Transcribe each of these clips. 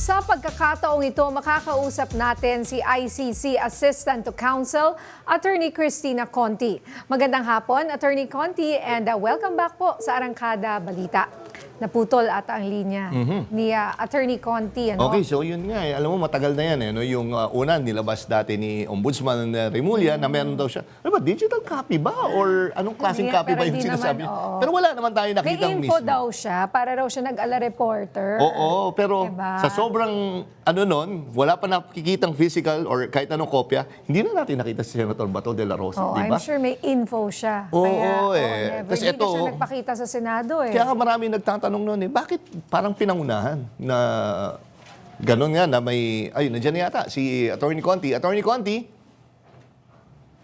Sa pagkakataong ito, makakausap natin si ICC Assistant to Counsel, Attorney Christina Conti. Magandang hapon, Attorney Conti, and uh, welcome back po sa Arangkada Balita. Naputol ata ang linya ni uh, Attorney Conti. Ano? Okay, so yun nga eh. Alam mo, matagal na yan eh. No? Yung uh, una, nilabas dati ni Ombudsman uh, Remulla na meron daw siya. Ano ba, digital copy ba? Or anong klaseng Hindi, copy pero ba yung di sinasabi? naman, oo. Pero wala naman tayo May nakita info mismo. daw siya, para raw siya nag-ala reporter. Oo, pero Diba? sa sobrang ano nun, wala pa nakikitang physical or kahit anong kopya, hindi na natin nakita si Senator Bato de la Rosa, Oh, di I'm ba? sure may info siya. Oo, Kaya, oo, eh. never. Tas Hindi ito, siya nagpakita sa Senado eh. Kaya nga marami nagtatanong noon eh, bakit parang pinangunahan na ganun nga na may, ayun, nandiyan yata si Attorney Conti. Attorney Conti,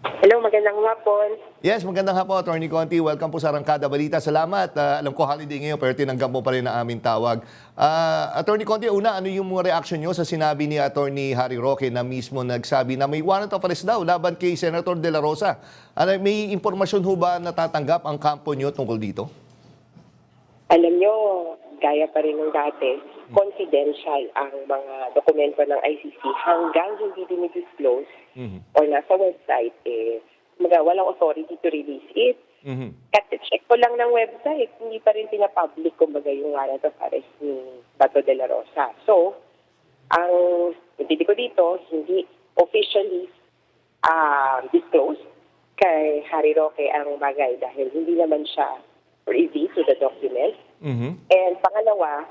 Hello, magandang hapon. Yes, magandang hapon, Attorney Conti. Welcome po sa Arangkada Balita. Salamat. Ah, alam ko holiday ngayon pero tinanggap mo pa rin ang aming tawag. Ah, Attorney Conti, una, ano yung mga reaction nyo sa sinabi ni Attorney Harry Roque na mismo nagsabi na may warrant of arrest daw laban kay Senator De La Rosa? Ano, may impormasyon ho ba natatanggap ang kampo nyo tungkol dito? Alam nyo, gaya pa rin ng dati, confidential ang mga dokumento ng ICC hanggang hindi dinidisclose or nasa website, eh, mga walang authority to release it. Mhm. At check ko lang ng website, hindi pa rin pinapublic kumbaga yung warrant of arrest ni Bato de la Rosa. So, ang hindi ko dito, hindi officially ah, disclosed kay Harry Roque ang bagay dahil hindi naman siya the Mhm. And pangalawa,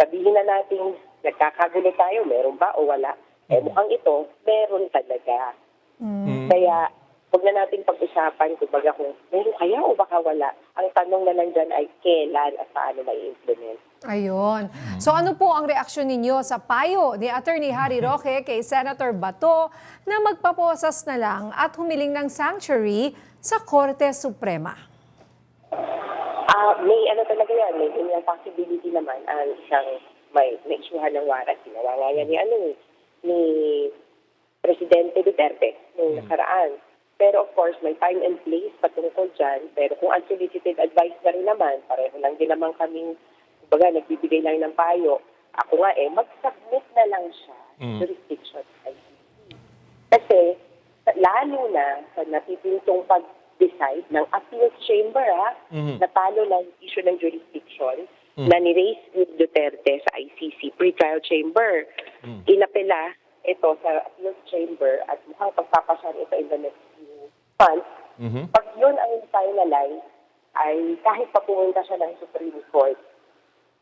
sabihin na natin nagkakagulo tayo, meron ba o wala? Eh mukhang ito, meron talaga. Kaya huwag na natin pag-usapan kumbaga kung meron kaya o baka wala. Ang tanong na lang dyan ay kailan at paano may implement. Ayun. So ano po ang reaksyon ninyo sa payo ni Attorney Harry Roque kay Senator Bato na magpaposas na lang at humiling ng sanctuary sa Korte Suprema? Ah, may ano talaga yan, may may possibility naman ang isang may na-issuehan ng warrant. Ginawa nga yan ni ano eh, ni Presidente Duterte nung nakaraan. Pero of course, may time and place patungkol dyan. Pero kung unsolicited advice na rin naman, pareho lang din naman kaming, kumbaga, nagbibigay lang ng payo. Ako nga eh, mag-submit na lang siya jurisdiction sa ICC. Kasi, lalo na sa natitintong pag-decide ng appeals chamber, ha, natalo ng issue ng jurisdiction na ni-raise ni Duterte sa ICC pre-trial chamber. Inapela ito sa appeals chamber at mukhang pagpapasyan ito in the next few months. Pag yun ang finalize, ay kahit pa pumunta siya ng Supreme Court,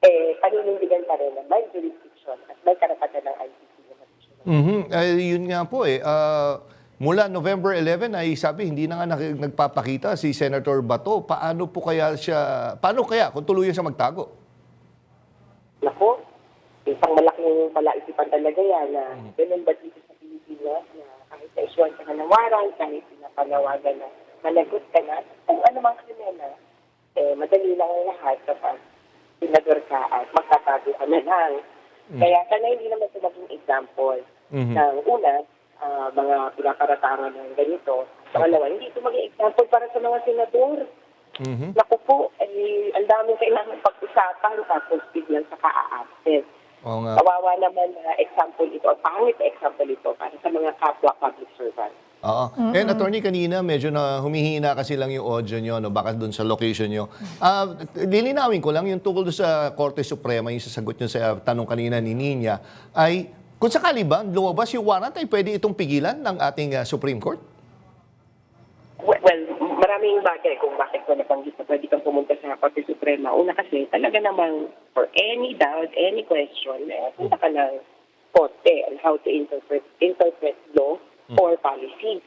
eh, paninindigan pa rin na may jurisdiction at may karapatan ng ICC Mhm. Ay, yun nga po eh. Ah, mula November 11 ay sabi hindi na nga nagpapakita si Senator Bato. Paano po kaya siya, paano kaya kung tuluyan siya magtago? Nako, isang malaking palaisipan talaga yan na ganun ba dito sa Pilipinas na kahit na-issuean ka na ng warrant, kahit pinapanawagan na managot ka na, kung ano mang krimena, eh, madali lang ang lahat kapag pinador ka at magtatago ka na lang. Kaya sana hindi naman ito maging example ng una, ah, mga pinakaratangan ng ganito. Pangalawa, hindi ito maging example para sa mga senador. Mhm. Naku po, eh, ang daming kailangan pag-usapan tapos biglang sa ka-a-absent. Oo nga. Kawawa naman na example ito, pangit na example ito para sa mga kapwa public servants. Oo. And attorney, kanina medyo na humihina kasi lang yung audio nyo, no? baka doon sa location nyo. Ah, lilinawin ko lang yung tungkol sa Korte Suprema, yung sasagot nyo sa tanong kanina ni Nina, ay kung sakali ba lumabas yung warrant ay pwede itong pigilan ng ating ah, Supreme Court? Well, well, maraming bagay kung bakit ko napanggit na pwede kang pumunta sa Korte Suprema. Una kasi, talaga namang for any doubt, any question, eh, punta ka ng Korte on how to interpret interpret law or policy.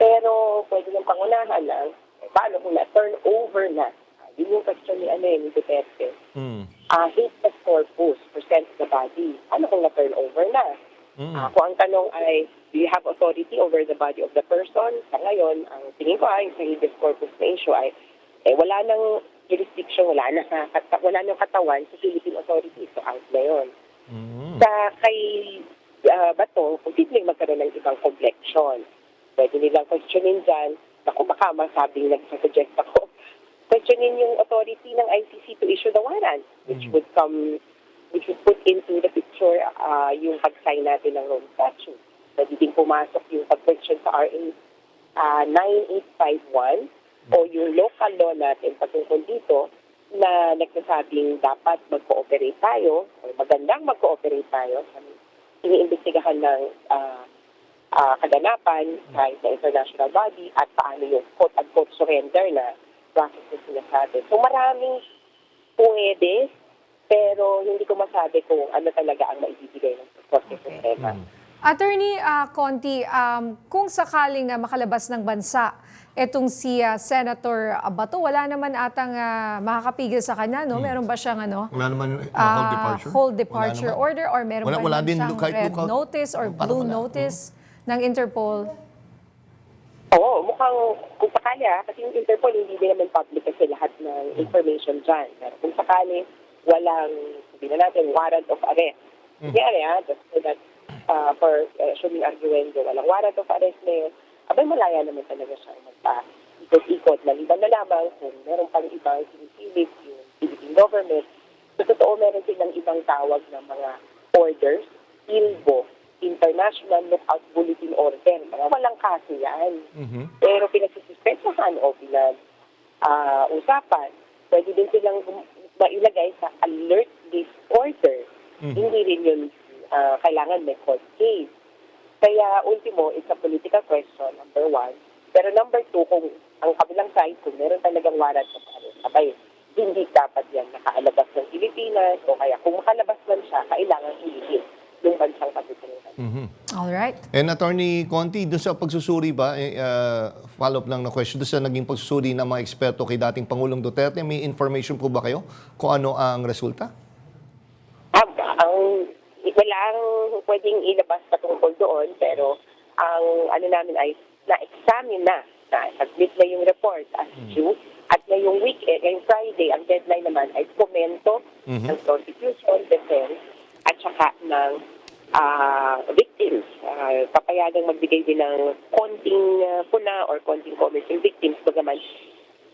Pero pwede ng pangunahan lang, eh, paano kung na-turn over na? Ah, Yun yung question ni, ano, eh, ni Duterte. Hmm. uh, habeas corpus presents the body. Ano kung na-turn over na? Ah, kung ang tanong ay, do you have authority over the body of the person? Sa ngayon, ang tingin ko ay sa habeas corpus na issue ay, eh, wala nang jurisdiction, wala na sa, wala nang katawan sa Philippine authorities. So, out na yun. Sa kay uh, Bato, posibleng magkaroon ng ibang complexion. Pwede nilang questionin dyan. Naku, baka masabing nagsasuggest ako. Questionin yung authority ng ICC to issue the warrant, which would come we should put into the picture uh, yung pag-sign natin ng Rome Statute. Din pumasok yung pag-question sa RA uh, 9851 o yung local law natin patungkol dito na nagsasabing dapat mag-cooperate tayo o magandang mag-cooperate tayo sa iniimbestigahan ng ah, ah, kaganapan kahit na international body at paano yung quote-unquote surrender na process na sinasabi. So maraming pwede, pero hindi ko masabi kung ano talaga ang maibibigay ng korte Okay. sistema. Attorney ah, Conti, um, kung sakaling ah, makalabas ng bansa etong si ah, Senator Abato, wala naman atang ah, makakapigil sa kanya, no? Meron ba siyang ano? Wala naman uh, hold departure? hold Wala departure naman. order or meron Wala- ba wala din siyang kahit red lookout. notice or blue wala. notice ng Interpol? Oo, mukhang kung sakali ah, kasi yung Interpol hindi din naman public kasi lahat ng information dyan. Pero kung sakali walang, sabihin na natin, warrant of arrest. Kaya ah, just so that uh, for uh, assuming arguendo, walang warrant of arrest na yun, abay malaya naman talaga siya magpa ikot-ikot. Maliban na lamang kung meron pang ibang sinisilip yung Philippine government. So totoo meron silang ibang tawag ng mga orders, ILBO, International Lookout Bulletin Order. Mga walang kaso yan. Mhm. Pero pinagsususpensahan o pinag ah, usapan, pwede din silang mailagay sa alert list order. Hindi rin yun ah, kailangan may court case. Kaya ultimo, it's a political question, number one. Pero number two, kung ang kabilang side, kung meron talagang warrant of arrest, abay, hindi dapat yan nakaalabas ng Pilipinas o kaya kung makalabas man siya, kailangan hilingin yung bansang Mhm. All right. And Attorney Conti, doon sa pagsusuri ba, eh, uh, follow-up lang na question, doon sa naging pagsusuri ng mga eksperto kay dating Pangulong Duterte, may information po ba kayo kung ano ang resulta? Ah, ang wala ang pwedeng ilabas sa tungkol doon, pero ang ano namin ay na-examine na, na submit na yung report as due, at ngayong weekend, ngayong Friday, ang deadline naman ay komento ng prosecution, defense, at saka ng ah, victims. Papayagang magbigay din ng konting ah, puna or konting comments yung victims, bagaman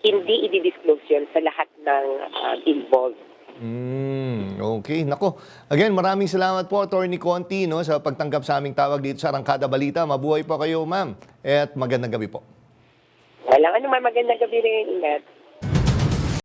hindi i-disclose yun sa lahat ng ah, involved. Mm, okay. Nako. Again, maraming salamat po, Attorney Conti, no, sa pagtanggap sa aming tawag dito sa Arangkada Balita. Mabuhay po kayo, ma'am. At magandang gabi po. Walang ano man magandang gabi rin. Ingat.